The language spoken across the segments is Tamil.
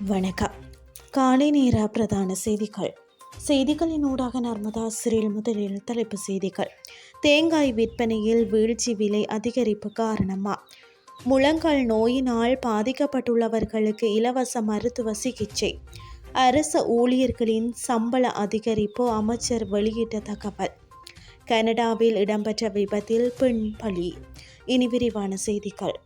வணக்கம். காலை நேர பிரதான செய்திகள். செய்திகளின் ஊடாக நர்மதா சிறில் முதலில் தலைப்பு செய்திகள். தேங்காய் விற்பனையில் வீழ்ச்சி விலை அதிகரிப்பு காரணமா? முழங்கால் நோயினால் பாதிக்கப்பட்டுள்ளவர்களுக்கு இலவச மருத்துவ சிகிச்சை. அரசு ஊழியர்களின் சம்பள அதிகரிப்பு அமைச்சர் வெளியிட்ட தகவல். கனடாவில் இடம்பெற்ற விபத்தில் பெண் பலி. இனி விரிவான செய்திகள்.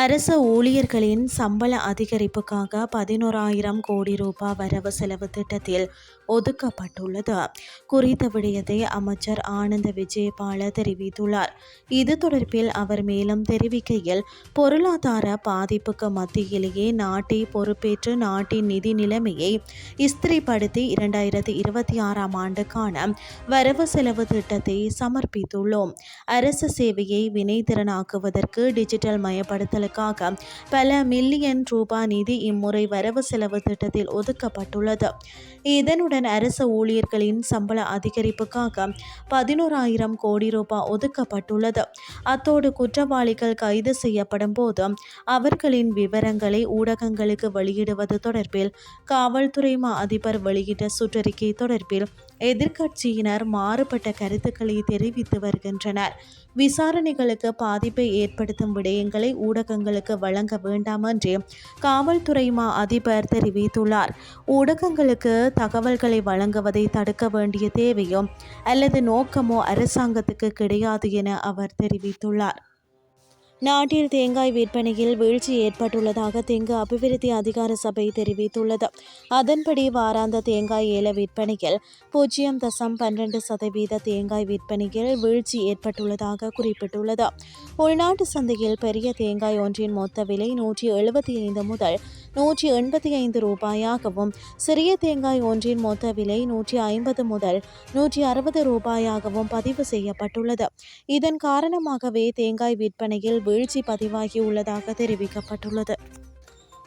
அரச ஊழியர்களின் சம்பள அதிகரிப்புக்காக பதினோராயிரம் கோடி ரூபாய் வரவு செலவு திட்டத்தில் ஒதுக்கப்பட்டுள்ளது. குறித்த விடயத்தை அமைச்சர் ஆனந்த விஜயபால தெரிவித்துள்ளார். இது தொடர்பில் அவர் மேலும் தெரிவிக்கையில் பொருளாதார பாதிப்புக்கு மத்தியிலேயே நாட்டை பொறுப்பேற்று நாட்டின் நிதி நிலைமையை இஸ்திரிப்படுத்தி இரண்டாயிரத்தி இருபத்தி ஆறாம் ஆண்டுக்கான வரவு செலவு திட்டத்தை சமர்ப்பித்துள்ளோம். அரசு சேவையை வினைத்திறனாக்குவதற்கு டிஜிட்டல் மயப்படுத்தல் திட்டங்களுக்காக பல மில்லியன் ரூபாய் நிதி இம்முறை வரவு செலவு திட்டத்தில் ஒதுக்கப்பட்டுள்ளது. இதனுடன் அரசு ஊழியர்களின் சம்பள அதிகரிப்புக்காக பதினோராயிரம் கோடி ரூபாய் ஒதுக்கப்பட்டுள்ளது. அத்தோடு குற்றவாளிகள் கைது செய்யப்படும் போது அவர்களின் விவரங்களை ஊடகங்களுக்கு வெளியிடுவது தொடர்பில் காவல்துறை மா அதிபர் வெளியிட்ட சுற்றறிக்கை தொடர்பில் எதிர்க்கட்சியினர் மாறுபட்ட கருத்துக்களை தெரிவித்து வருகின்றனர். விசாரணைகளுக்கு பாதிப்பை ஏற்படுத்தும் விடயங்களை ஊடகங்களுக்கு வழங்க வேண்டாம் என்று காவல்துறை மா அதிபர் தெரிவித்துள்ளார். ஊடகங்களுக்கு தகவல்களை வழங்குவதை தடுக்க வேண்டிய தேவையோ அல்லது நோக்கமோ அரசாங்கத்துக்கு கிடையாது என அவர் தெரிவித்துள்ளார். நாட்டில் தேங்காய் விற்பனையில் வீழ்ச்சி ஏற்பட்டுள்ளதாக தெங்கு அபிவிருத்தி அதிகார சபை தெரிவித்துள்ளது. அதன்படி வாராந்த தேங்காய் ஏல விற்பனையில் பூஜ்ஜியம் தசம் பன்னிரண்டு சதவீத தேங்காய் விற்பனையில் வீழ்ச்சி ஏற்பட்டுள்ளதாக குறிப்பிட்டுள்ளது. உள்நாட்டு சந்தையில் பெரிய தேங்காய் ஒன்றின் மொத்த விலை நூற்றி எழுபத்தி ஐந்து முதல் நூற்றி எண்பத்தி ஐந்து ரூபாயாகவும் சிறிய தேங்காய் ஒன்றின் மொத்த விலை நூற்றி ஐம்பது முதல் நூற்றி அறுபது ரூபாயாகவும் பதிவு செய்யப்பட்டுள்ளது. இதன் காரணமாகவே தேங்காய் விற்பனையில் வீழ்ச்சி பதிவாகியுள்ளதாக தெரிவிக்கப்பட்டுள்ளது.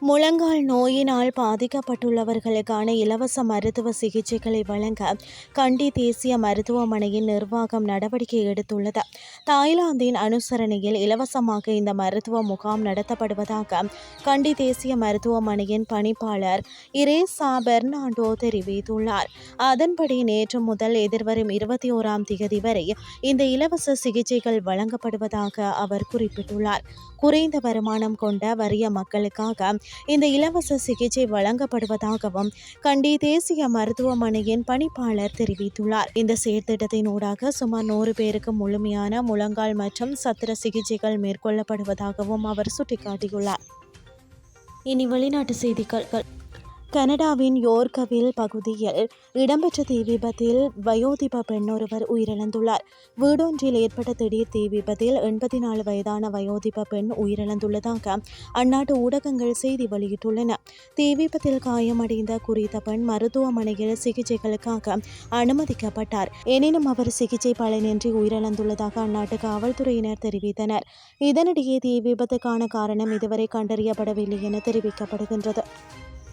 முழங்கால் நோயினால் பாதிக்கப்பட்டுள்ளவர்களுக்கான இலவச மருத்துவ சிகிச்சைகளை வழங்க கண்டி தேசிய மருத்துவமனையின் நிர்வாகம் நடவடிக்கை எடுத்துள்ளது. தாய்லாந்தின் அனுசரணையில் இலவசமாக இந்த மருத்துவ முகாம் நடத்தப்படுவதாக கண்டி தேசிய மருத்துவமனையின் பணிப்பாளர் இரேசா பெர்னாண்டோ தெரிவித்துள்ளார். அதன்படி நேற்று முதல் எதிர்வரும் இருபத்தி ஓராம் தேதி வரை இந்த இலவச சிகிச்சைகள் வழங்கப்படுவதாக அவர் குறிப்பிட்டுள்ளார். குறைந்த வருமானம் கொண்ட வறிய மக்களுக்காக இந்த இலவச சிகிச்சை வழங்கப்படுவதாகவும் கண்டி தேசிய மருத்துவமனையின் பணிப்பாளர் தெரிவித்துள்ளார். இந்த செயற்திட்டத்தின் ஊடாக சுமார் நூறு பேருக்கு முழுமையான முழங்கால் மற்றும் சத்திர சிகிச்சைகள் மேற்கொள்ளப்படுவதாகவும் அவர் சுட்டிக்காட்டியுள்ளார். இனி வெளிநாட்டு செய்திகள். கனடாவின் யோர்கவில் பகுதியில் இடம்பெற்ற தீ விபத்தில் வயோதிப பெண்ணொருவர் உயிரிழந்துள்ளார். வீடொன்றில் ஏற்பட்ட திடீர் தீ விபத்தில் எண்பத்தி நாலு வயதான வயோதிப பெண் உயிரிழந்துள்ளதாக அந்நாட்டு ஊடகங்கள் செய்தி வெளியிட்டுள்ளன. தீ விபத்தில் காயமடைந்த குறித்த பெண் மருத்துவமனையில் சிகிச்சைகளுக்காக அனுமதிக்கப்பட்டார். எனினும் அவர் சிகிச்சை பலனின்றி உயிரிழந்துள்ளதாக அந்நாட்டு காவல்துறையினர் தெரிவித்தனர். இதனிடையே தீ விபத்துக்கான காரணம் இதுவரை கண்டறியப்படவில்லை என தெரிவிக்கப்படுகின்றது.